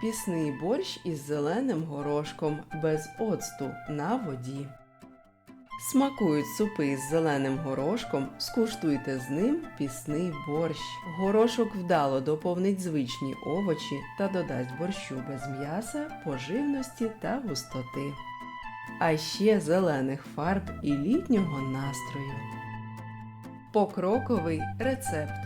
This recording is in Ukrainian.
Пісний борщ із зеленим горошком без оцту на воді. Смакують супи із зеленим горошком, скуштуйте з ним пісний борщ. Горошок вдало доповнить звичні овочі та додасть борщу без м'яса, поживності та густоти. А ще зелених фарб і літнього настрою. Покроковий рецепт.